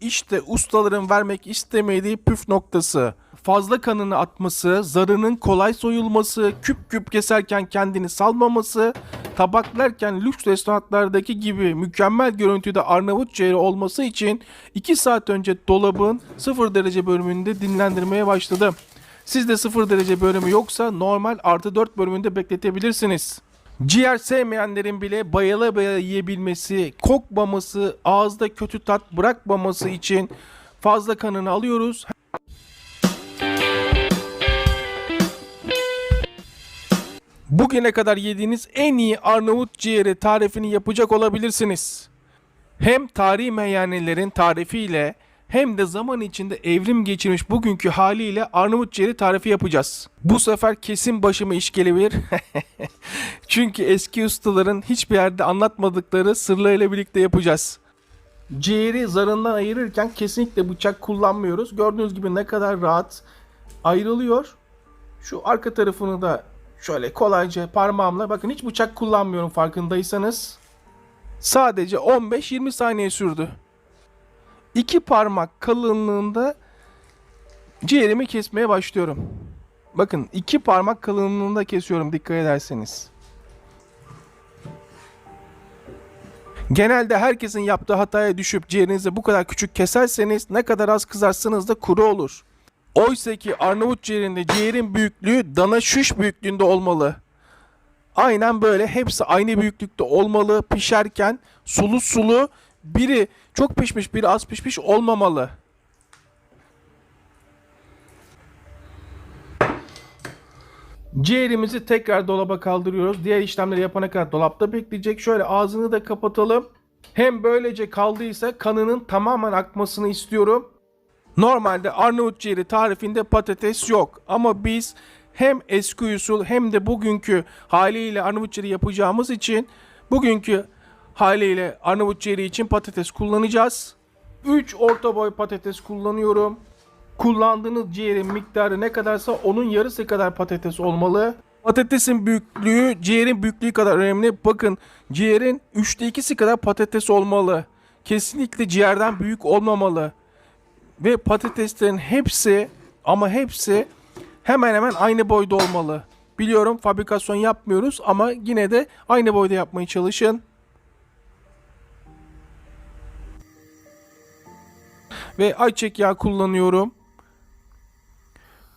İşte ustaların vermek istemediği püf noktası. Fazla kanını atması, zarının kolay soyulması, küp küp keserken kendini salmaması, tabaklarken lüks restoranlardaki gibi mükemmel görüntüde Arnavut ciğeri olması için 2 saat önce dolabın 0 derece bölümünde dinlendirmeye başladım. Sizde 0 derece bölümü yoksa normal artı 4 bölümünde bekletebilirsiniz. Ciğer sevmeyenlerin bile bayıla bayıla yiyebilmesi, kokmaması, ağızda kötü tat bırakmaması için fazla kanını alıyoruz. Bugüne kadar yediğiniz en iyi Arnavut ciğeri tarifini yapacak olabilirsiniz. Hem tarihi meyhanelerin tarifiyle hem de zaman içinde evrim geçirmiş bugünkü haliyle Arnavut ciğeri tarifi yapacağız. Bu sefer kesin başıma iş gelebilir. Çünkü eski ustaların hiçbir yerde anlatmadıkları sırlarıyla birlikte yapacağız. Ciğeri zarından ayırırken kesinlikle bıçak kullanmıyoruz. Gördüğünüz gibi ne kadar rahat ayrılıyor. Şu arka tarafını da şöyle kolayca parmağımla bakın hiç bıçak kullanmıyorum farkındaysanız. Sadece 15-20 saniye sürdü. İki parmak kalınlığında ciğerimi kesmeye başlıyorum. Bakın iki parmak kalınlığında kesiyorum dikkat ederseniz. Genelde herkesin yaptığı hataya düşüp ciğerinizi bu kadar küçük keserseniz ne kadar az kızarsanız da kuru olur. Oysa ki Arnavut ciğerinde ciğerin büyüklüğü dana şiş büyüklüğünde olmalı. Aynen böyle hepsi aynı büyüklükte olmalı pişerken sulu sulu biri çok pişmiş biri az pişmiş olmamalı. Ciğerimizi tekrar dolaba kaldırıyoruz. Diğer işlemleri yapana kadar dolapta bekleyecek. Şöyle ağzını da kapatalım. Hem böylece kaldıysa kanının tamamen akmasını istiyorum. Normalde Arnavut ciğeri tarifinde patates yok. Ama biz hem eski usul hem de bugünkü haliyle Arnavut ciğeri yapacağımız için bugünkü haliyle Arnavut ciğeri için patates kullanacağız. 3 orta boy patates kullanıyorum. Kullandığınız ciğerin miktarı ne kadarsa onun yarısı kadar patates olmalı. Patatesin büyüklüğü ciğerin büyüklüğü kadar önemli. Bakın ciğerin 3'te 2'si kadar patates olmalı. Kesinlikle ciğerden büyük olmamalı. Ve patateslerin hepsi ama hepsi hemen hemen aynı boyda olmalı. Biliyorum fabrikasyon yapmıyoruz ama yine de aynı boyda yapmaya çalışın. Ve ayçiçek yağı kullanıyorum.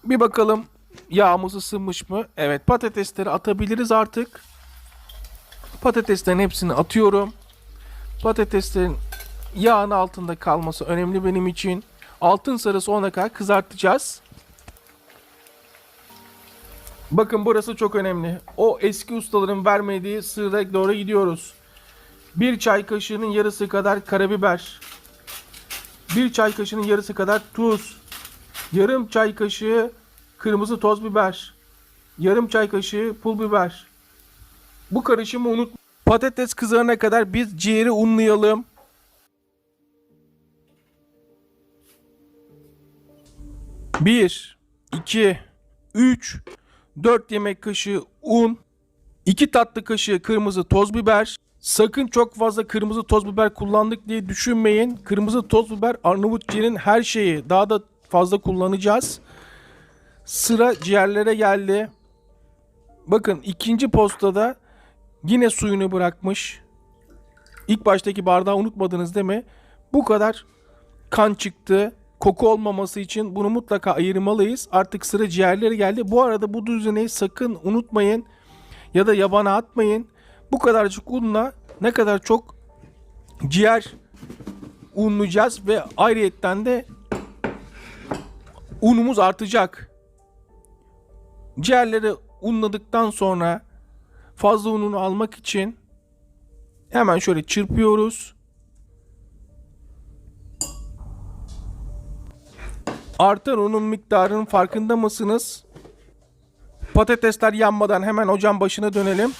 Bir bakalım yağımız ısınmış mı? Evet patatesleri atabiliriz artık. Patateslerin hepsini atıyorum. Patateslerin yağın altında kalması önemli benim için. Altın sarısı ona kadar kızartacağız. Bakın burası çok önemli. O eski ustaların vermediği sırra doğru gidiyoruz. Bir çay kaşığının yarısı kadar karabiber. Bir çay kaşığının yarısı kadar tuz. Yarım çay kaşığı kırmızı toz biber. Yarım çay kaşığı pul biber. Bu karışımı unut. Patates kızarana kadar biz ciğeri unlayalım. Bir, iki, üç, dört yemek kaşığı un, iki tatlı kaşığı kırmızı toz biber. Sakın çok fazla kırmızı toz biber kullandık diye düşünmeyin. Kırmızı toz biber Arnavut her şeyi. Daha da fazla kullanacağız. Sıra ciğerlere geldi. Bakın ikinci postada yine suyunu bırakmış. İlk baştaki bardağı unutmadınız değil mi? Bu kadar kan çıktı. Koku olmaması için bunu mutlaka ayırmalıyız. Artık sıra ciğerlere geldi. Bu arada bu düzeneyi sakın unutmayın. Ya da yabana atmayın. Bu kadarcık unla ne kadar çok ciğer unlayacağız ve ayrıyetten de unumuz artacak. Ciğerleri unladıktan sonra fazla ununu almak için hemen şöyle çırpıyoruz. Artan unun miktarının farkında mısınız? Patatesler yanmadan hemen ocağın başına dönelim.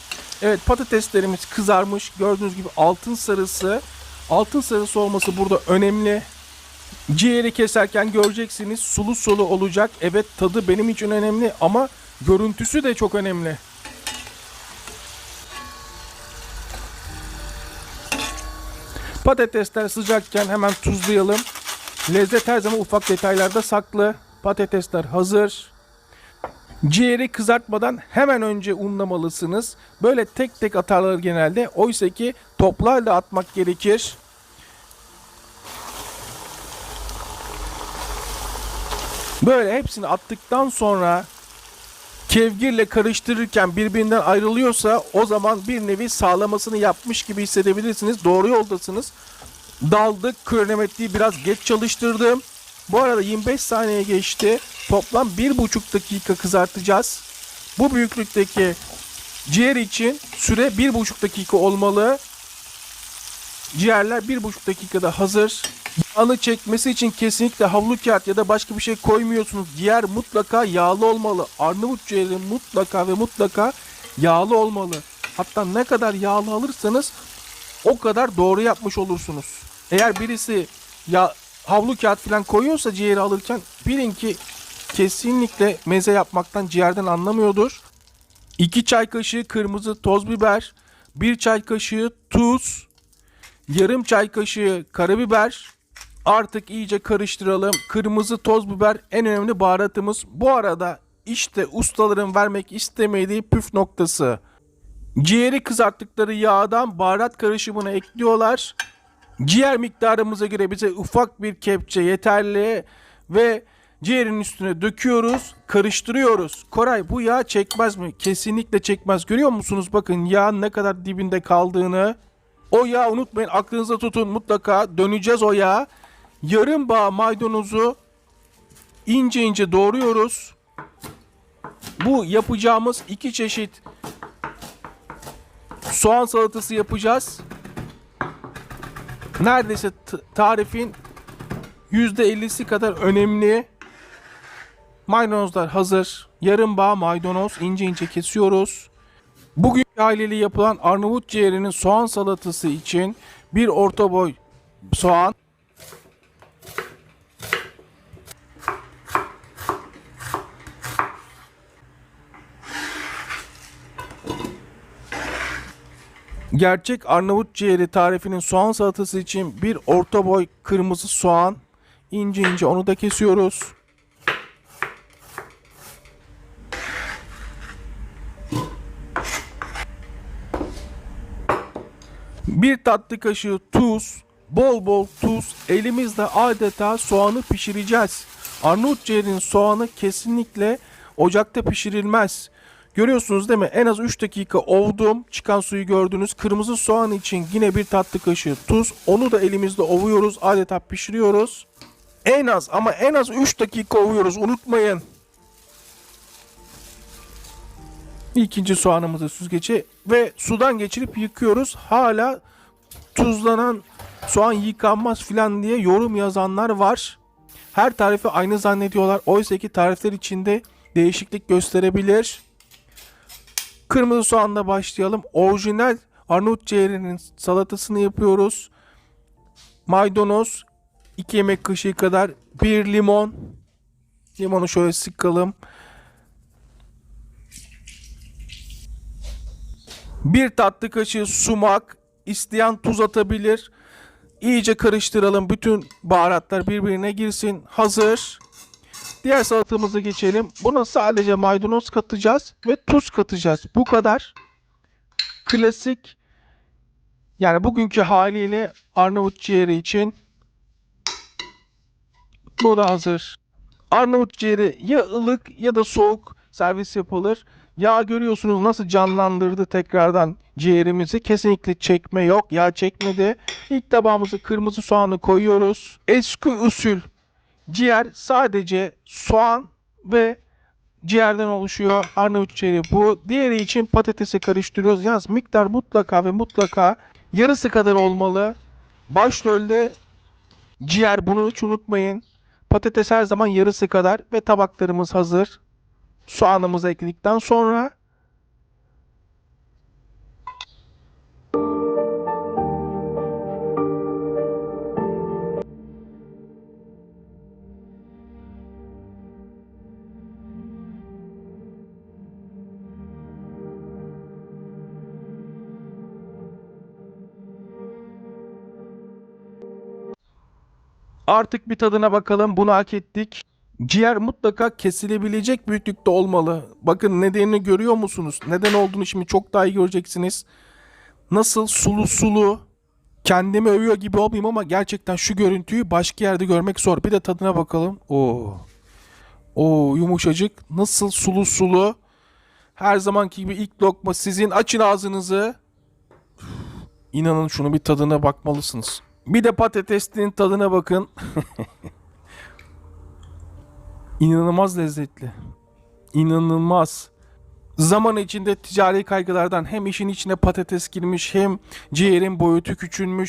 Evet patateslerimiz kızarmış. Gördüğünüz gibi altın sarısı. Altın sarısı olması burada önemli. Ciğeri keserken göreceksiniz sulu sulu olacak. Evet tadı benim için önemli ama görüntüsü de çok önemli. Patatesler sıcakken hemen tuzlayalım. Lezzet her zaman ufak detaylarda saklı. Patatesler hazır. Ciğeri kızartmadan hemen önce unlamalısınız. Böyle tek tek atarlar genelde. Oysa ki toplu halde atmak gerekir. Böyle hepsini attıktan sonra kevgirle karıştırırken birbirinden ayrılıyorsa o zaman bir nevi sağlamasını yapmış gibi hissedebilirsiniz. Doğru yoldasınız. Daldık. Kronometreyi biraz geç çalıştırdım. Bu arada 25 saniye geçti. Toplam 1,5 dakika kızartacağız. Bu büyüklükteki ciğer için süre 1,5 dakika olmalı. Ciğerler 1,5 dakikada hazır. Yağını çekmesi için kesinlikle havlu kağıt ya da başka bir şey koymuyorsunuz. Ciğer mutlaka yağlı olmalı. Arnavut ciğeri mutlaka ve mutlaka yağlı olmalı. Hatta ne kadar yağlı alırsanız o kadar doğru yapmış olursunuz. Eğer birisi ya havlu kağıt falan koyuyorsa ciğeri alırken bilin ki kesinlikle meze yapmaktan ciğerden anlamıyordur. 2 çay kaşığı kırmızı toz biber, 1 çay kaşığı tuz, yarım çay kaşığı karabiber. Artık iyice karıştıralım. Kırmızı toz biber en önemli baharatımız. Bu arada işte ustaların vermek istemediği püf noktası. Ciğeri kızarttıkları yağdan baharat karışımını ekliyorlar. Ciğer miktarımıza göre bize ufak bir kepçe yeterli ve ciğerin üstüne döküyoruz, karıştırıyoruz. Koray bu yağ çekmez mi? Kesinlikle çekmez. Görüyor musunuz? Bakın yağın ne kadar dibinde kaldığını. O yağı unutmayın aklınıza tutun mutlaka döneceğiz o yağa. Yarım bağ maydanozu ince ince doğruyoruz. Bu yapacağımız iki çeşit soğan salatası yapacağız. Neredeyse tarifin %50'si kadar önemli. Maydanozlar hazır. Yarım bağ maydanoz ince ince kesiyoruz. Bugün aileli yapılan Arnavut ciğerinin soğan salatası için bir orta boy soğan, Gerçek Arnavut ciğeri tarifinin soğan salatası için bir orta boy kırmızı soğan ince ince onu da kesiyoruz. Bir tatlı kaşığı tuz, bol bol tuz. Elimizle adeta soğanı pişireceğiz. Arnavut ciğerinin soğanı kesinlikle ocakta pişirilmez. Görüyorsunuz değil mi? En az 3 dakika ovdum. Çıkan suyu gördünüz. Kırmızı soğan için yine bir tatlı kaşığı tuz. Onu da elimizde ovuyoruz. Adeta pişiriyoruz. En az ama en az 3 dakika ovuyoruz. Unutmayın. İkinci soğanımızı süzgece ve sudan geçirip yıkıyoruz. Hala tuzlanan soğan yıkanmaz filan diye yorum yazanlar var. Her tarifi aynı zannediyorlar. Oysa ki tarifler içinde değişiklik gösterebilir. Kırmızı soğanla başlayalım. Orijinal Arnavut ciğerinin salatasını yapıyoruz. Maydanoz 2 yemek kaşığı kadar bir limon. Limonu şöyle sıkalım. Bir tatlı kaşığı sumak. isteyen tuz atabilir. İyice karıştıralım. Bütün baharatlar birbirine girsin. Hazır. Diğer salatamıza geçelim. Buna sadece maydanoz katacağız ve tuz katacağız. Bu kadar. Klasik yani bugünkü haliyle Arnavut ciğeri için bu da hazır. Arnavut ciğeri ya ılık ya da soğuk servis yapılır. Yağ görüyorsunuz nasıl canlandırdı tekrardan ciğerimizi. Kesinlikle çekme yok. Yağ çekmedi. İlk tabağımıza kırmızı soğanı koyuyoruz. Eski usul ciğer sadece soğan ve ciğerden oluşuyor. Arnavut ciğeri bu. Diğeri için patatesi karıştırıyoruz. Yalnız miktar mutlaka ve mutlaka yarısı kadar olmalı. Başrolde ciğer bunu hiç unutmayın. Patates her zaman yarısı kadar ve tabaklarımız hazır. Soğanımızı ekledikten sonra Artık bir tadına bakalım. Bunu hak ettik. Ciğer mutlaka kesilebilecek büyüklükte olmalı. Bakın nedenini görüyor musunuz? Neden olduğunu şimdi çok daha iyi göreceksiniz. Nasıl sulu sulu. Kendimi övüyor gibi olmayayım ama gerçekten şu görüntüyü başka yerde görmek zor. Bir de tadına bakalım. Oo. Oo yumuşacık. Nasıl sulu sulu. Her zamanki gibi ilk lokma sizin. Açın ağzınızı. İnanın şunu bir tadına bakmalısınız. Bir de patatesinin tadına bakın. İnanılmaz lezzetli. İnanılmaz. Zaman içinde ticari kaygılardan hem işin içine patates girmiş hem ciğerin boyutu küçülmüş